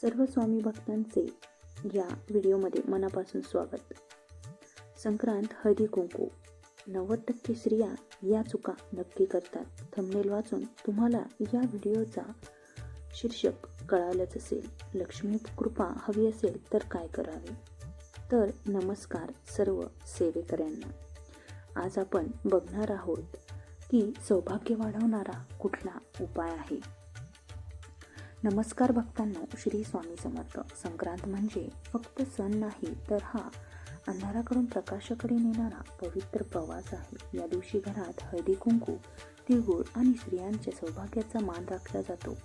सर्व स्वामी भक्तांचे या व्हिडिओमध्ये मनापासून स्वागत. संक्रांत हळदी कुंकू. नव्वद टक्के स्त्रिया या चुका नक्की करतात. थंबनेल वाचून तुम्हाला या व्हिडिओचा शीर्षक कळालंच असेल. लक्ष्मी कृपा हवी असेल तर काय करावे? तर नमस्कार सर्व सेवेकऱ्यांना. आज आपण बघणार आहोत की सौभाग्य वाढवणारा कुठला उपाय आहे? नमस्कार भक्तांनो श्री स्वामी समर्थ. संक्रांत म्हणजे फक्त सण नाही तर हा अंधाराकडून प्रकाशाकडे नेणारा पवित्र प्रवास आहे. या दिवशी घरात हळदी कुंकू तिळगुळ आणि स्त्रियांच्या सौभाग्याचा मान राखला जातो.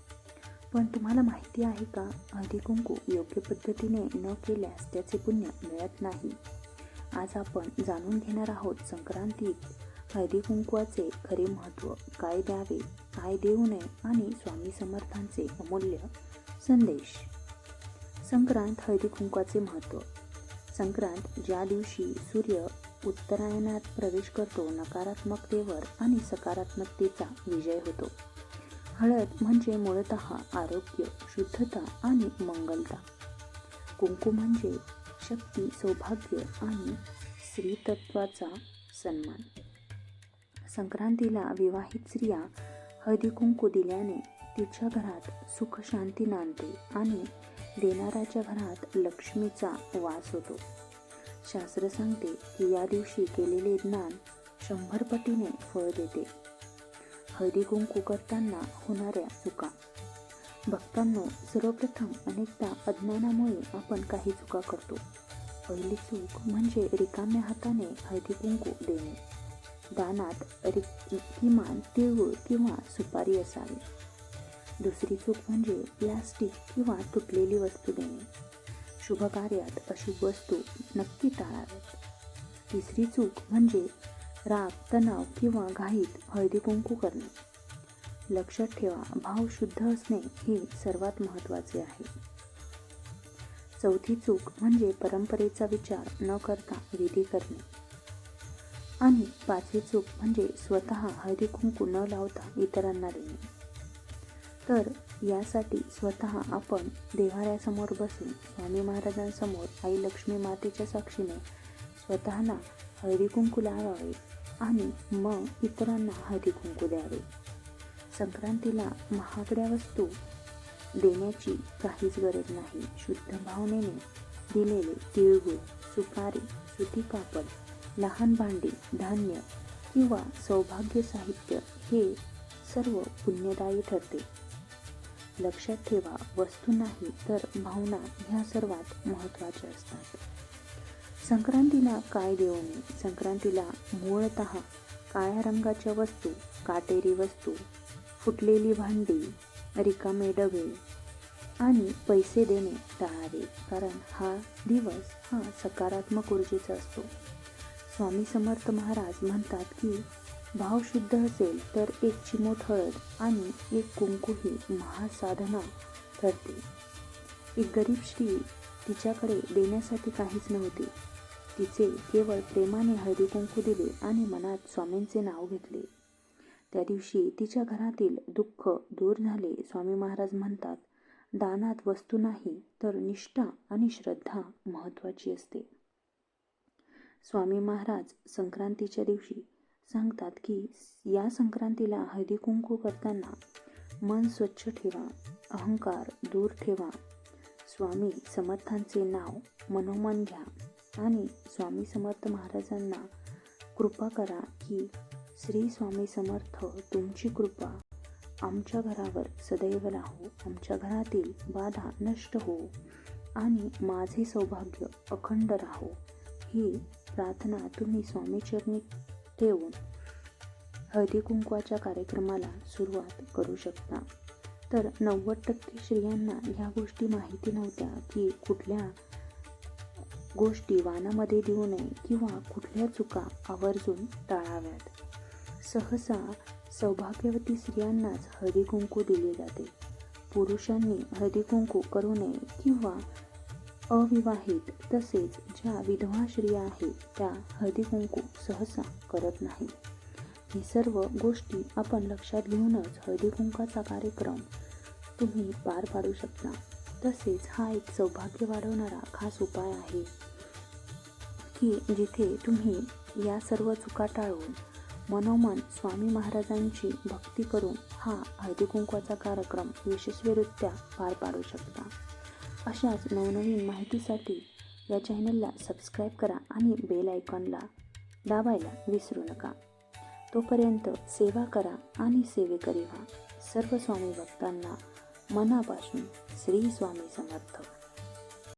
पण तुम्हाला माहिती आहे का हळदी कुंकू योग्य पद्धतीने न केल्यास त्याचे पुण्य मिळत नाही. आज आपण जाणून घेणार आहोत संक्रांतीत हळदी कुंकवाचे खरे महत्त्व काय द्यावे काय देऊ नये आणि स्वामी समर्थांचे अमूल्य संदेश. संक्रांत हळदी कुंकवाचे महत्त्व संक्रांत ज्या दिवशी सूर्य उत्तरायणात प्रवेश करतो नकारात्मकतेवर आणि सकारात्मकतेचा विजय होतो. हळद म्हणजे मूळत आरोग्य शुद्धता आणि मंगलता. कुंकू म्हणजे शक्ती सौभाग्य आणि स्त्रीतत्वाचा सन्मान. संक्रांतीला विवाहित स्त्रिया हळदी कुंकू दिल्याने तिच्या घरात सुख शांती नांदते आणि देणाऱ्याच्या घरात लक्ष्मीचा वास होतो. शास्त्र सांगते की या दिवशी केलेले ज्ञान शंभर पटीने फळ देते. हळदी कुंकू करताना होणाऱ्या चुका. भक्तांनो सर्वप्रथम अनेकदा अज्ञानामुळे आपण काही चुका करतो. पहिली चूक म्हणजे रिकाम्या हाताने हळदी कुंकू देणे. दानात रि किमान तिळगुळ किंवा सुपारी असावी. दुसरी चूक म्हणजे प्लास्टिक किंवा तुटलेली वस्तू देणे. शुभ कार्यात अशुभ वस्तू नक्की टाळाव्यात तिसरी चूक म्हणजे राग तणाव किंवा घाईत हळदी कुंकू करणे. लक्षात ठेवा भाव शुद्ध असणे हे सर्वात महत्त्वाचे आहे. चौथी चूक म्हणजे परंपरेचा विचार न करता विधी करणे. आणि पाचवी चूक म्हणजे स्वतः हळदी कुंकू न लावता इतरांना देणे तर यासाठी स्वतः आपण देवाऱ्यासमोर बसून स्वामी महाराजांसमोर आई लक्ष्मी मातेच्या साक्षीने स्वतःला हळदी कुंकू लावावे आणि मग इतरांना हळदी कुंकू द्यावे. संक्रांतीला महागड्या वस्तू देण्याची काहीच गरज नाही. शुद्ध भावनेने दिलेले तिळगुळ सुपारी सुती कापड लहान भांडी धान्य किंवा सौभाग्य साहित्य हे सर्व पुण्यदायी ठरते. लक्षात ठेवा वस्तू नाही तर भावना ह्या सर्वात महत्त्वाच्या असतात. संक्रांतीला काय देऊ नये संक्रांतीला मूळत काळ्या रंगाच्या वस्तू काटेरी वस्तू फुटलेली भांडी रिकामे डबे आणि पैसे देणे टाळावे. कारण हा दिवस हा सकारात्मक ऊर्जेचा असतो. स्वामी समर्थ महाराज म्हणतात की भाव शुद्ध असेल तर एक चिमूट हळद आणि एक कुंकू ही महासाधना ठरते. एक गरीब स्त्री तिच्याकडे देण्यासाठी काहीच नव्हते. तिचे केवळ प्रेमाने हळदी कुंकू दिले आणि मनात स्वामींचे नाव घेतले. त्या दिवशी तिच्या घरातील दुःख दूर झाले स्वामी महाराज म्हणतात दानात वस्तू नाही तर निष्ठा आणि श्रद्धा महत्त्वाची असते. स्वामी महाराज संक्रांतीच्या दिवशी सांगतात की या संक्रांतीला हळदी कुंकू करताना मन स्वच्छ ठेवा अहंकार दूर ठेवा. स्वामी समर्थांचे नाव मनोमन घ्या आणि स्वामी समर्थ महाराजांना कृपा करा की श्री स्वामी समर्थ तुमची कृपा आमच्या घरावर सदैव राहो आमच्या घरातील बाधा नष्ट हो आणि माझे सौभाग्य अखंड राहो. ही प्रार्थना तुम्ही स्वामीचरणी ठेवून हळदी कुंकवाच्या कार्यक्रमाला सुरुवात करू शकता. तर नव्वद टक्के स्त्रियांना ह्या गोष्टी माहिती नव्हत्या की कुठल्या गोष्टी वानामध्ये देऊ नये किंवा कुठल्या चुका आवर्जून टाळाव्यात. सहसा सौभाग्यवती स्त्रियांनाच हळदी कुंकू दिले जाते. पुरुषांनी हळदी कुंकू करू नये किंवा अविवाहित तसेच ज्या विधवा स्त्रिया आहेत त्या हळदीकुंकू सहसा करत नाही ही सर्व गोष्टी आपण लक्षात घेऊनच हळदीकुंकाचा कार्यक्रम तुम्ही पार पाडू शकता. तसेच हा एक सौभाग्य वाढवणारा खास उपाय आहे की जिथे तुम्ही या सर्व चुका टाळून मनोमन स्वामी महाराजांची भक्ती करून हा हळदीकुंकवाचा कार्यक्रम यशस्वीरित्या पार पाडू शकता. अशाच नवनवीन माहितीसाठी या चॅनलला सबस्क्राईब करा आणि बेल आयकॉनला दाबायला विसरू नका. तोपर्यंत सेवा करा आणि सेवेकरी व्हा. सर्व स्वामी भक्तांना मनापासून श्री स्वामी समर्थ.